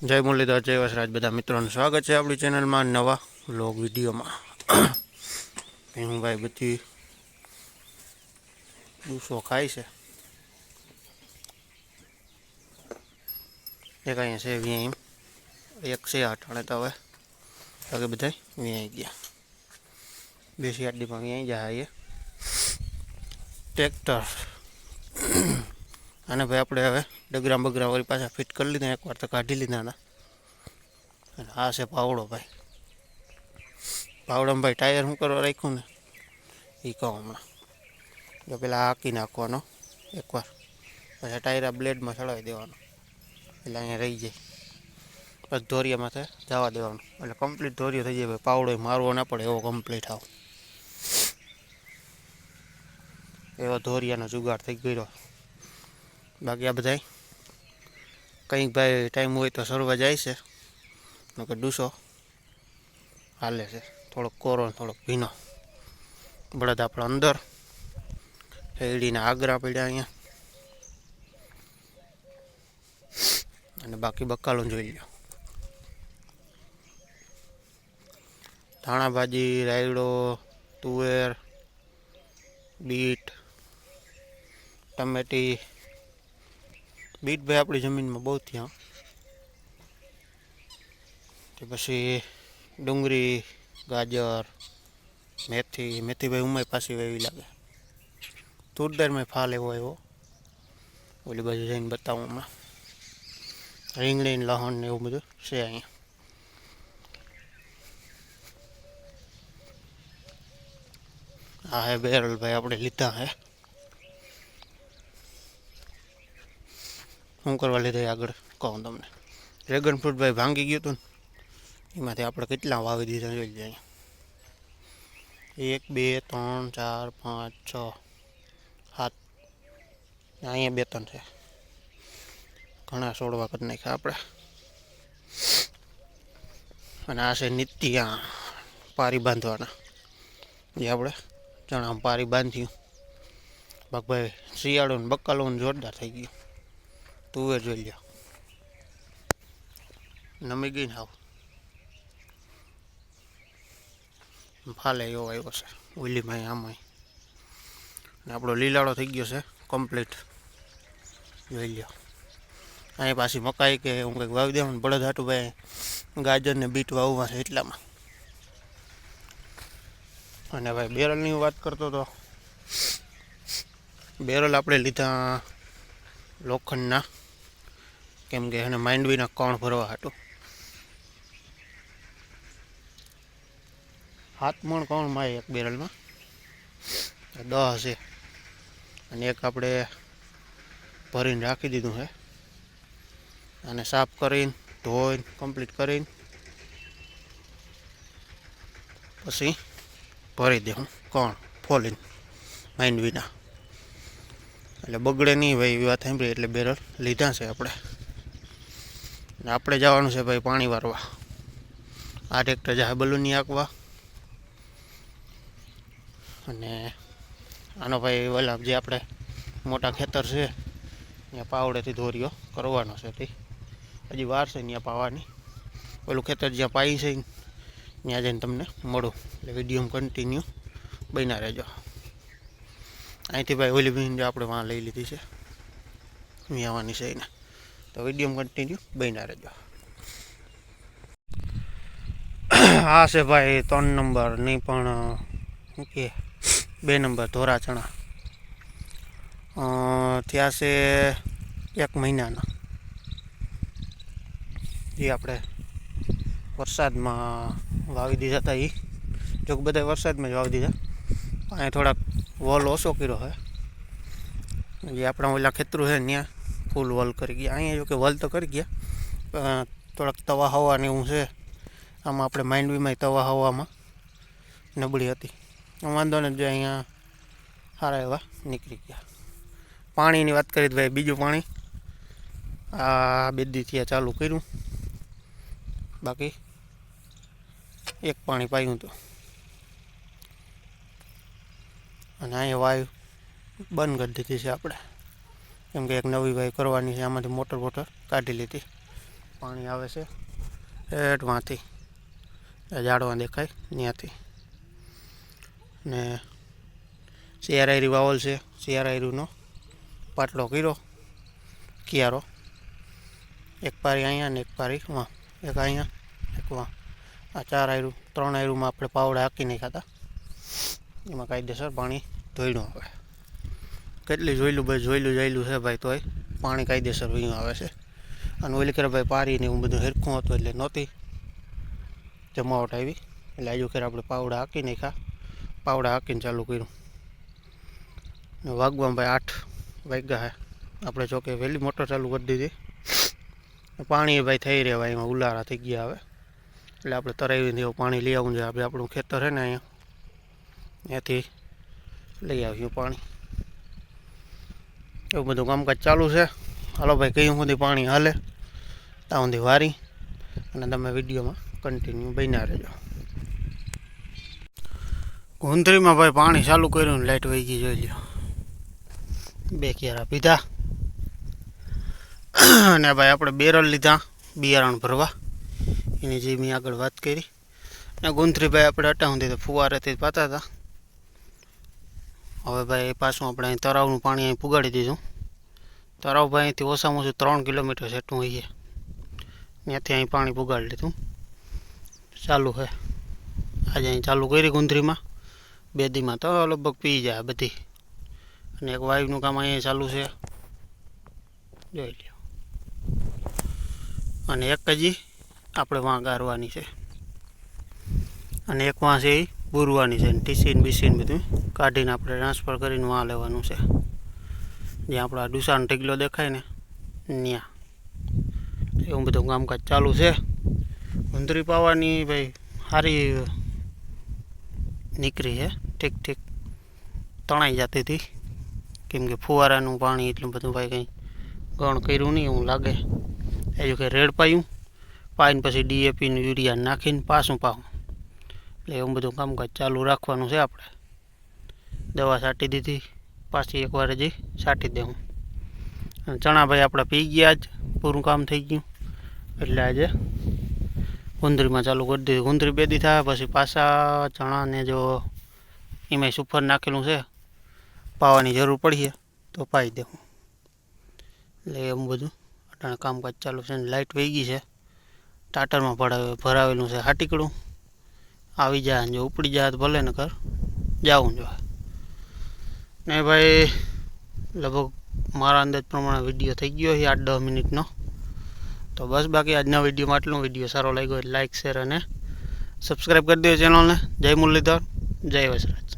જય મુરલીધર, જય વસરાજ. બધા મિત્રોનું સ્વાગત છે આપણી ચેનલમાં નવા વ્લોગ વિડીયોમાં. ભીમભાઈ બધી ડૂસો ખાય છે. એક અહીંયા છે વ્યાયામ એક છે અઠાણે તો હવે. બાકી બધા વ્યાઈ ગયા. બેસી શિયાળીમાં વ્યાઈ જાય ટ્રેક્ટર. અને ભાઈ આપણે હવે ડગરા બગરા વળી પાછા ફિટ કરી લીધા. એકવાર તો કાઢી લીધા હતા. અને આ છે પાવડો ભાઈ. પાવડામાં ભાઈ ટાયર હું કરવા રાખ્યું ને? એ કહું હમણાં. જો પેલા હાંકી નાખવાનો. એકવાર. પછી ટાયર આ બ્લેડમાં ચડાવી દેવાનો. એટલે અહીંયા રહી જાય. પછી ધોરિયા માથે જવા દેવાનું. એટલે કમ્પ્લીટ ધોરિયો થઈ જાય ભાઈ. પાવડો મારવો ના પડે, એવો કમ્પ્લીટ આવો. એવો ધોરિયાનો જુગાડ થઈ ગયો. બાકી આ બધા કંઈક ભાઈ ટાઈમ હોય તો સરવા જાય છે. નકર ડૂસો. હાલે છે. થોડોક કોરો થોડોક ભીનો. બળદ આપણે અંદર. શેરડીના આગ્રા પડ્યા અહીંયા. અને બાકી બકાલો જોઈ લો ધાણા ભાજી રાયડો, તુવેર, બીટ, ટમેટી બીટ ભાઈ આપણી જમીનમાં બહુ થયા. તે પછી ડુંગળી, ગાજર, મેથી મેથી ભાઈ ઉમાય પાછી વેવી લાગે. તુરદારમાં ફાલ એવો એવો ઓલી બાજુ જઈને બતાવું હમણાં. રીંગણી ને લહણ ને એવું બધું છે અહીંયા. આ હે બેરલ ભાઈ આપણે લીધા હે. શું કરવા લીધા આગળ કહું તમને. ડ્રેગન ફ્રૂટ ભાઈ ભાંગી ગયું હતું ને, એમાંથી આપણે કેટલા વાવી દીધા જોઈ જાય એક, બે, ત્રણ, ચાર, પાંચ, છ, સાત. અહીંયા બે, ત્રણ છે. ઘણા છોડવા કરી નાખ્યા આપણે. અને આ છે નિત્ય પારી બાંધવાના જે આપણે ચણા પારી બાંધ્યું ભાઈ શિયાળો ને બકાલો જોરદાર થઈ ગયું. તુવેર જોઈ લ્યો. નમી ગઈ હાવ ફાલે એવો આવ્યો છે, ઓલીમાં આમાં અને આપણો લીલાળો થઈ ગયો છે કમ્પ્લીટ જોઈ લ્યો. અહીં પાછી મકાઈ કે હું કંઈક વાવી દેવાનું બળદ હાટું ભાઈ ગાજર ને બીટ વાવવા છે એટલામાં. અને ભાઈ બેરલની વાત કરતો તો, બેરલ આપણે લીધા લોખંડના. કેમ કે એને માંડવીના કોણ ભરવા હાટું? હાથ મણ કોણ માય એક બેરલમાં? દહ છે. અને એક આપણે ભરીને રાખી દીધું છે અને સાફ કરીને, ધોઈને કમ્પ્લીટ કરીને, પછી ભરી દે કોણ ફોલીને માઇન્ડ વિના. એટલે બગડે નહીં ભાઈ, એવી વાત સાંભળી, એટલે બેરલ લીધા છે આપણે. ને આપણે જવાનું છે ભાઈ પાણી વારવા. આ ટ્રેક્ટર જાય બલૂની આંકવા. અને આનો ભાઈ ઓલા જે આપણે મોટા ખેતર છે ત્યાં પાવડેથી ધોરીઓ કરવાનો છે તે. હજી વાર છે ત્યાં પાવાની. પેલું ખેતર જ્યાં પાઈ છે ત્યાં જઈને તમને મળું. એટલે વીડિયો કન્ટિન્યુ બન્યા રહેજો. અહીંથી ભાઈ ઓલી બહેન જે આપણે વાં લઈ લીધી છે. આવવાની છે એને. તો વીડિયો કન્ટિન્યુ બન્યા રહેજો. આ છે ભાઈ ત્રણ નંબર, નહીં પણ, શું કે, બે નંબર ધોરા ચણા થયા છે એક મહિનાના. જે આપણે વરસાદમાં વાવી દીધા હતા એ જો કે બધા વરસાદમાં જ વાવી દીધા. અહીંયા થોડાક વોલ ઓછો કર્યો છે. જે આપણા ઓલા ખેતરું છે ત્યાં. ફૂલ વોલ કરી ગયા. અહીંયા જો કે વોલ તો કરી ગયા થોડાક તવા હવાની એવું છે. આમાં આપણે માંડવીમાં તવા હવામાં નબળી હતી. વાંધો ને જો અહીંયા સારા એવા નીકળી ગયા. પાણીની વાત કરી તો ભાઈ બીજું પાણી આ બે દીથી ચાલુ કર્યું. બાકી એક પાણી પાયું હતું. અને અહીંયા વાયુ બંધ કરી દીધી છે આપણે. કેમ કે એક નવી વાયુ કરવાની છે, આમાંથી મોટર બોટર કાઢી લીધી. પાણી આવે છે એટમાંથી ઝાડવા દેખાય ત્યાંથી. ને શિયારાયરી વાવલ છે શિયારાયરીનો પાટલો કર્યો, કિયારો. એક પારી અહીંયા ને એક પારી વાં, એક અહીંયા, એક વાં. આ ચાર આયરું, ત્રણ આયરુંમાં આપણે પાવડા હાકી નહીં ખાતા એમાં કાયદેસર પાણી ધોઈડું આવે કેટલી જોયેલું ભાઈ, જોયેલું જોયેલું છે ભાઈ તોય. પાણી કાયદેસર વયું આવે છે. અને ઓલી કરે ભાઈ પારીને એવું બધું હિરખું હતું એટલે નહોતી. જમાવટ આવી. એટલે આજુ ખેર આપણે પાવડા હાકી નાખ્યા. પાવડા હાકીને ચાલુ કર્યું. ને વાગવામાં ભાઈ આઠ વાગ્યા હે આપણે જોકે વહેલી મોટર ચાલુ કરી દીધી. પાણી ભાઈ થઈ રહ્યા ભાઈ, એમાં ઉલારા થઈ ગયા હવે. એટલે આપણે તરાવીને એવું પાણી લઈ આવવું છે આપણે આપણું ખેતર છે ને અહીંયા. ત્યાંથી લઈ આવ્યું પાણી. એવું બધું કામકાજ ચાલુ છે. હાલો ભાઈ, કયું સુધી પાણી હાલે, ત્યાં સુધી વારી અને તમે વિડીયોમાં કન્ટિન્યુ બન્યા રહેજો. ગુંદરીમાં ભાઈ પાણી ચાલુ કર્યું ને લાઇટ વહી ગઈ, જોઈ લ્યો. બે ક્યારા પીધા. અને ભાઈ આપણે બેરલ લીધા, બિયારણ ભરવા. એની જે મેં આગળ વાત કરી. અને ગુંદરી ભાઈ આપણે અટા સુધી તો ફુવારેથી પાતા હતા. હવે ભાઈ પાછું આપણે અહીં તળાવનું પાણી અહીં પુગાડી દીધું. તળાવ ભાઈ અહીંથી ઓછામાં ઓછું ત્રણ કિલોમીટર જેટલું હોઈએ ત્યાંથી અહીં પાણી પુગાડી લીધું. ચાલુ છે. આજે અહીં ચાલુ કરી ગુંદરીમાં. બે દીમાં તો લગભગ પી જાય બધી. અને એક વાયુનું કામ અહીંયા ચાલુ છે. જોઈ લો અને એક હજી આપણે વાં ગારવાની છે. અને એક વાં છે એ બુરવાની છે ટીસીન બીસીન બધું કાઢીને આપણે ટ્રાન્સફર કરીને વાં લેવાનું છે. જ્યાં આપણા ડુસાન ઢીગલો દેખાય ને ત્યાં એવું બધું કામકાજ ચાલુ છે. ઉંદરી પાવાની ભાઈ સારી નીકળી છે. ઠીક ઠીક. તણાઈ જતી હતી. કેમ કે ફુવારાનું પાણી એટલું બધું ભાઈ કંઈ ગણ કર્યું નહીં એવું લાગે. એ કે રેડ પાયું. પાઈને પછી ડીએપીનું યુરિયા નાખીને પાછું પાવું એટલે એવું બધું કામકાજ ચાલુ રાખવાનું છે આપણે. દવા છાંટી દીધી, પાછી એકવાર હજી છાંટી દેવું. અને ચણા ભાઈ આપણે પી ગયા જ, પૂરું કામ થઈ ગયું. એટલે આજે ગુંદરીમાં ચાલુ કરી દીધું. ગુંદરી બે દી થાય, પછી પાછા ચણાને જો એમાંય સુફર નાખેલું છે, પાવાની જરૂર પડીએ તો પાઈ દેવું. એટલે એમ બધું અટાણે કામકાજ ચાલુ છે લાઇટ વહી ગઈ છે. ટાટરમાં ભરાવે ભરાવેલું છે હાટીકડું. આવી ને જો ઉપડી તો ભલે ને કર. જાઉં જો. ને ભાઈ, લગભગ મારા અંદાજ પ્રમાણે વીડિયો થઈ ગયો છે આઠ દસ મિનિટનો. તો બસ બાકી આજના વિડીયોમાં આટલું. વીડિયો સારો લાગ્યો હોય લાઇક શેર અને સબસ્ક્રાઈબ કરી દો ચેનલને જય મુરલીધર, જય વસરાજ.